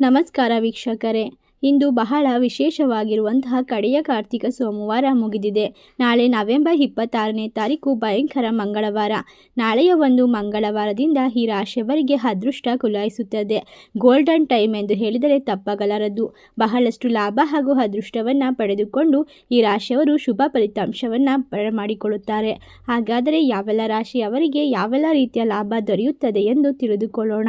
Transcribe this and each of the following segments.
ನಮಸ್ಕಾರ ವೀಕ್ಷಕರೇ. ಇಂದು ಬಹಳ ವಿಶೇಷವಾಗಿರುವಂತಹ ಕಡೆಯ ಕಾರ್ತಿಕ ಸೋಮವಾರ ಮುಗಿದಿದೆ. ನಾಳೆ ನವೆಂಬರ್ ಇಪ್ಪತ್ತಾರನೇ ತಾರೀಕು ಭಯಂಕರ ಮಂಗಳವಾರ. ನಾಳೆಯ ಒಂದು ಮಂಗಳವಾರದಿಂದ ಈ ರಾಶಿಯವರಿಗೆ ಅದೃಷ್ಟ ಕುಲಾಯಿಸುತ್ತದೆ. ಗೋಲ್ಡನ್ ಟೈಮ್ ಎಂದು ಹೇಳಿದರೆ ತಪ್ಪಾಗಲಾರದು. ಬಹಳಷ್ಟು ಲಾಭ ಹಾಗೂ ಅದೃಷ್ಟವನ್ನು ಪಡೆದುಕೊಂಡು ಈ ರಾಶಿಯವರು ಶುಭ ಫಲಿತಾಂಶವನ್ನು ಬರಮಾಡಿಕೊಳ್ಳುತ್ತಾರೆ ಹಾಗಾದರೆ ಯಾವೆಲ್ಲ ರಾಶಿಯವರಿಗೆ ಯಾವೆಲ್ಲ ರೀತಿಯ ಲಾಭ ದೊರೆಯುತ್ತದೆ ಎಂದು ತಿಳಿದುಕೊಳ್ಳೋಣ.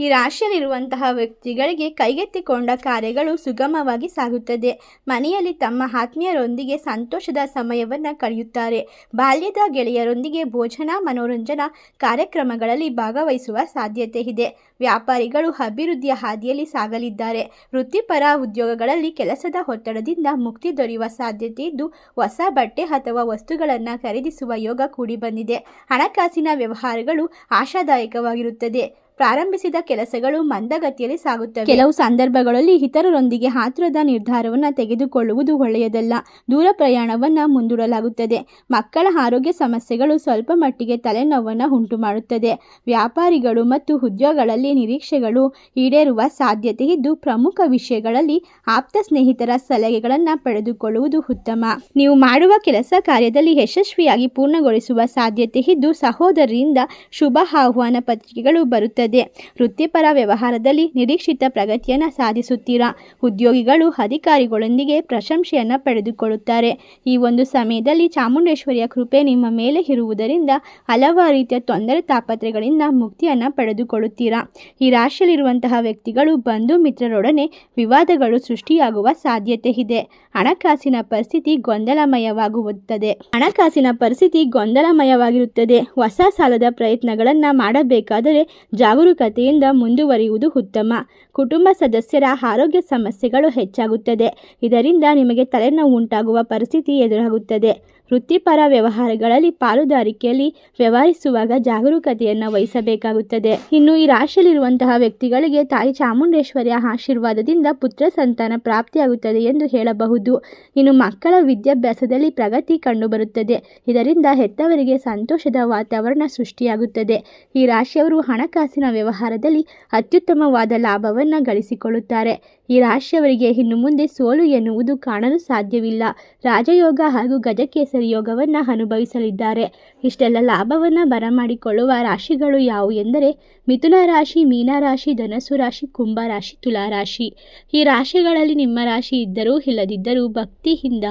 ಈ ರಾಶಿಯಲ್ಲಿರುವಂತಹ ವ್ಯಕ್ತಿಗಳಿಗೆ ಕೈಗೆತ್ತಿಕೊಂಡ ಕಾರ್ಯಗಳು ಸುಗಮವಾಗಿ ಸಾಗುತ್ತದೆ. ಮನೆಯಲ್ಲಿ ತಮ್ಮ ಆತ್ಮೀಯರೊಂದಿಗೆ ಸಂತೋಷದ ಸಮಯವನ್ನು ಕಳೆಯುತ್ತಾರೆ. ಬಾಲ್ಯದ ಗೆಳೆಯರೊಂದಿಗೆ ಭೋಜನ, ಮನೋರಂಜನಾ ಕಾರ್ಯಕ್ರಮಗಳಲ್ಲಿ ಭಾಗವಹಿಸುವ ಸಾಧ್ಯತೆ ಇದೆ. ವ್ಯಾಪಾರಿಗಳು ಅಭಿವೃದ್ಧಿಯ ಹಾದಿಯಲ್ಲಿ ಸಾಗಲಿದ್ದಾರೆ. ವೃತ್ತಿಪರ ಉದ್ಯೋಗಗಳಲ್ಲಿ ಕೆಲಸದ ಒತ್ತಡದಿಂದ ಮುಕ್ತಿ ದೊರೆಯುವ ಸಾಧ್ಯತೆ ಇದ್ದು, ಹೊಸ ಬಟ್ಟೆ ಅಥವಾ ವಸ್ತುಗಳನ್ನು ಖರೀದಿಸುವ ಯೋಗ ಕೂಡಿ ಬಂದಿದೆ. ಹಣಕಾಸಿನ ವ್ಯವಹಾರಗಳು ಆಶಾದಾಯಕವಾಗಿರುತ್ತದೆ. ಪ್ರಾರಂಭಿಸಿದ ಕೆಲಸಗಳು ಮಂದಗತಿಯಲ್ಲಿ ಸಾಗುತ್ತವೆ. ಕೆಲವು ಸಂದರ್ಭಗಳಲ್ಲಿ ಇತರರೊಂದಿಗೆ ಹಾತ್ರದ ನಿರ್ಧಾರವನ್ನು ತೆಗೆದುಕೊಳ್ಳುವುದು ಒಳ್ಳೆಯದಲ್ಲ. ದೂರ ಪ್ರಯಾಣವನ್ನು ಮುಂದೂಡಲಾಗುತ್ತದೆ. ಮಕ್ಕಳ ಆರೋಗ್ಯ ಸಮಸ್ಯೆಗಳು ಸ್ವಲ್ಪ ಮಟ್ಟಿಗೆ ತಲೆನೋವನ್ನು ಉಂಟು ಮಾಡುತ್ತದೆ ವ್ಯಾಪಾರಿಗಳು ಮತ್ತು ಉದ್ಯೋಗಗಳಲ್ಲಿ ನಿರೀಕ್ಷೆಗಳು ಈಡೇರುವ ಸಾಧ್ಯತೆ ಇದ್ದು, ಪ್ರಮುಖ ವಿಷಯಗಳಲ್ಲಿ ಆಪ್ತ ಸ್ನೇಹಿತರ ಸಲಹೆಗಳನ್ನು ಪಡೆದುಕೊಳ್ಳುವುದು ಉತ್ತಮ. ನೀವು ಮಾಡುವ ಕೆಲಸ ಕಾರ್ಯದಲ್ಲಿ ಯಶಸ್ವಿಯಾಗಿ ಪೂರ್ಣಗೊಳಿಸುವ ಸಾಧ್ಯತೆ ಇದ್ದು, ಸಹೋದರರಿಂದ ಶುಭ ಆಹ್ವಾನ ಪತ್ರಿಕೆಗಳು ಬರುತ್ತದೆ ವೃತ್ತಿಪರ ವ್ಯವಹಾರದಲ್ಲಿ ನಿರೀಕ್ಷಿತ ಪ್ರಗತಿಯನ್ನು ಸಾಧಿಸುತ್ತೀರಾ? ಉದ್ಯೋಗಿಗಳು, ಅಧಿಕಾರಿಗಳೊಂದಿಗೆ ಪ್ರಶಂಸೆಯನ್ನು ಪಡೆದುಕೊಳ್ಳುತ್ತಾರೆ. ಈ ಒಂದು ಸಮಯದಲ್ಲಿ ಚಾಮುಂಡೇಶ್ವರಿಯ ಕೃಪೆ ನಿಮ್ಮ ಮೇಲೆ ಇರುವುದರಿಂದ ಹಲವಾರು ರೀತಿಯ ತೊಂದರೆ ತಾಪತ್ರೆಗಳಿಂದ ಮುಕ್ತಿಯನ್ನು ಪಡೆದುಕೊಳ್ಳುತ್ತೀರಾ? ಈ ರಾಶಿಯಲ್ಲಿರುವಂತಹ ವ್ಯಕ್ತಿಗಳು ಬಂಧು ಮಿತ್ರರೊಡನೆ ವಿವಾದಗಳು ಸೃಷ್ಟಿಯಾಗುವ ಸಾಧ್ಯತೆ ಇದೆ. ಹಣಕಾಸಿನ ಪರಿಸ್ಥಿತಿ ಗೊಂದಲಮಯವಾಗುತ್ತದೆ. ಹಣಕಾಸಿನ ಪರಿಸ್ಥಿತಿ ಗೊಂದಲಮಯವಾಗಿರುತ್ತದೆ. ಹೊಸ ಸಾಲದ ಪ್ರಯತ್ನಗಳನ್ನು ಮಾಡಬೇಕಾದರೆ ಜಾಗರೂಕತೆಯಿಂದ ಮುಂದುವರಿಯುವುದು ಉತ್ತಮ. ಕುಟುಂಬ ಸದಸ್ಯರ ಆರೋಗ್ಯ ಸಮಸ್ಯೆಗಳು ಹೆಚ್ಚಾಗುತ್ತದೆ. ಇದರಿಂದ ನಿಮಗೆ ತಲೆನೋವು ಉಂಟಾಗುವ ಪರಿಸ್ಥಿತಿ ಎದುರಾಗುತ್ತದೆ. ವೃತ್ತಿಪರ ವ್ಯವಹಾರಗಳಲ್ಲಿ ಪಾಲುದಾರಿಕೆಯಲ್ಲಿ ವ್ಯವಹರಿಸುವಾಗ ಜಾಗರೂಕತೆಯನ್ನು ವಹಿಸಬೇಕಾಗುತ್ತದೆ. ಇನ್ನು ಈ ರಾಶಿಯಲ್ಲಿರುವಂತಹ ವ್ಯಕ್ತಿಗಳಿಗೆ ತಾಯಿ ಚಾಮುಂಡೇಶ್ವರಿಯ ಆಶೀರ್ವಾದದಿಂದ ಪುತ್ರ ಸಂತಾನ ಪ್ರಾಪ್ತಿಯಾಗುತ್ತದೆ ಎಂದು ಹೇಳಬಹುದು. ಇನ್ನು ಮಕ್ಕಳ ವಿದ್ಯಾಭ್ಯಾಸದಲ್ಲಿ ಪ್ರಗತಿ ಕಂಡುಬರುತ್ತದೆ. ಇದರಿಂದ ಹೆತ್ತವರಿಗೆ ಸಂತೋಷದ ವಾತಾವರಣ ಸೃಷ್ಟಿಯಾಗುತ್ತದೆ. ಈ ರಾಶಿಯವರು ಹಣಕಾಸಿನ ವ್ಯವಹಾರದಲ್ಲಿ ಅತ್ಯುತ್ತಮವಾದ ಲಾಭವನ್ನು ಗಳಿಸಿಕೊಳ್ಳುತ್ತಾರೆ. ಈ ರಾಶಿಯವರಿಗೆ ಇನ್ನು ಮುಂದೆ ಸೋಲು ಎನ್ನುವುದು ಕಾಣಲು ಸಾಧ್ಯವಿಲ್ಲ. ರಾಜಯೋಗ ಹಾಗೂ ಗಜಕೇಸರಿ ಯೋಗವನ್ನು ಅನುಭವಿಸಲಿದ್ದಾರೆ. ಇಷ್ಟೆಲ್ಲ ಲಾಭವನ್ನು ಬರಮಾಡಿಕೊಳ್ಳುವ ರಾಶಿಗಳು ಯಾವುವು ಎಂದರೆ ಮಿಥುನ ರಾಶಿ ಮೀನರಾಶಿ ಧನಸ್ಸು ರಾಶಿ, ಕುಂಭ ರಾಶಿ, ತುಲಾ ರಾಶಿ. ಈ ರಾಶಿಗಳಲ್ಲಿ ನಿಮ್ಮ ರಾಶಿ ಇದ್ದರೂ ಇಲ್ಲದಿದ್ದರೂ ಭಕ್ತಿಯಿಂದ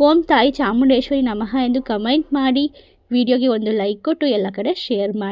ಓಂ ತಾಯಿ ಚಾಮುಂಡೇಶ್ವರಿ ನಮಃ ಎಂದು ಕಮೆಂಟ್ ಮಾಡಿ, ವಿಡಿಯೋಗೆ ಒಂದು ಲೈಕ್ ಕೊಟ್ಟು ಎಲ್ಲ ಕಡೆ ಶೇರ್ ಮಾಡಿ.